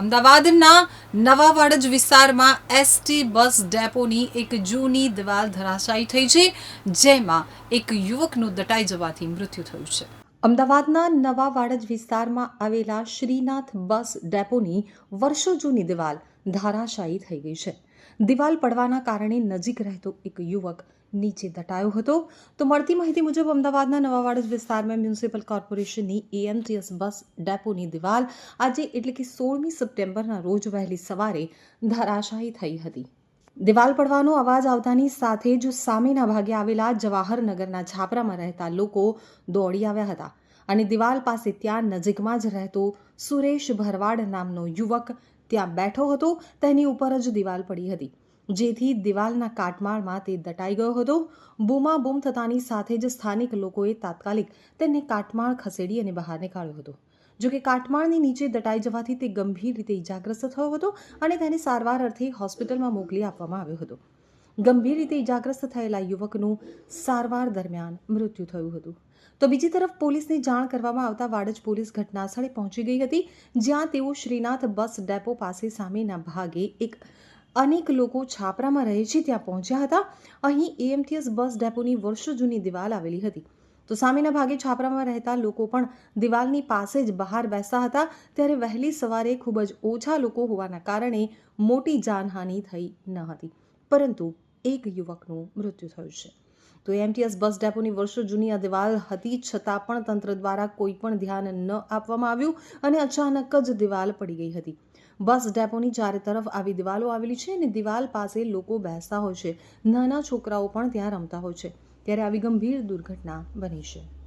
અમદાવાદના નવા વાડજ વિસ્તારમાં એસટી બસ ડેપોની એક જૂની દિવાલ ધરાશાયી થઈ છે, જેમાં એક યુવકનું દટાઈ જવાથી મૃત્યુ થયું છે. અમદાવાદના નવા વાડજ વિસ્તારમાં આવેલા શ્રીનાથ બસ ડેપોની વર્ષો જૂની દિવાલ ધારાશાયી થઈ ગઈ છે. દિવાલ પડવાના કારણે નજીક રહેતો એક યુવક નીચે દટાયો હતો. તો મળતી માહિતી મુજબ અમદાવાદના નવા વાડજ વિસ્તારમાં મ્યુનિસિપલ કોર્પોરેશનની એએમટીએસ બસ ડેપોની દિવાલ આજે એટલે કે સોળમી સપ્ટેમ્બરના રોજ વહેલી સવારે ધરાશાયી થઈ હતી. દિવાલ પડવાનો અવાજ આવતાની સાથે જ સામેના ભાગે આવેલા જવાહરનગરના છાપરામાં રહેતા લોકો દોડી આવ્યા હતા. અને દિવાલ પાસે ત્યાં નજીકમાં જ રહેતો સુરેશ ભરવાડ નામનો યુવક ત્યાં બેઠો હતો, તેની ઉપર જ દિવાલ પડી હતી. જેથી દિવાલના કાટમાળમાં તે દટાઈ ગયો હતો. બૂમાબૂમ થતાની સાથે જ સ્થાનિક લોકોએ તાત્કાલિક તેને કાટમાળ ખસેડી અને બહાર નીકાળ્યો હતો. જો કે કાટમાળની નીચે દટાઈ જવાથી તે ગંભીર રીતે ઇજાગ્રસ્ત થયો હતો અને તેને સારવાર અર્થે હોસ્પિટલમાં મોકલી આપવામાં આવ્યો હતો. ગંભીર રીતે ઇજાગ્રસ્ત થયેલા યુવકનું સારવાર દરમિયાન મૃત્યુ થયું હતું. તો બીજી તરફ પોલીસને જાણ કરવામાં આવતા વાડજ પોલીસ ઘટનાસ્થળે પહોંચી ગઈ હતી, જ્યાં તેઓ શ્રીનાથ બસ ડેપો પાસે સામેના ભાગે એક અનેક લોકો છાપરામાં રહે છે ત્યાં પહોંચ્યા હતા. અહીં એએમટીએસ બસ ડેપોની વર્ષો જૂની દિવાલ આવેલી હતી. તો સામેના ભાગે છાપરામાં રહેતા લોકો પણ દિવાલની પાસે જ બહાર બેસતા હતા. ત્યારે વહેલી સવારે ખૂબ જ ઓછા લોકો હોવાના કારણે મોટી જાનહાનિ થઈ ન હતી. પરંતુ એક યુવકનું મૃત્યુ થયું છે. તો એમટીએસ બસ ડેપોની વર્ષો જૂની આ દિવાલ હતી, છતાં પણ તંત્ર દ્વારા કોઈ પણ ધ્યાન ન આપવામાં આવ્યું અને અચાનક જ દિવાલ પડી ગઈ હતી. બસ ડેપોની ચારે તરફ આવી દિવાલો આવેલી છે અને દિવાલ પાસે લોકો બેસતા હોય છે. નાના છોકરાઓ પણ ત્યાં રમતા હોય છે. ત્યારે આવી ગંભીર દુર્ઘટના બની છે.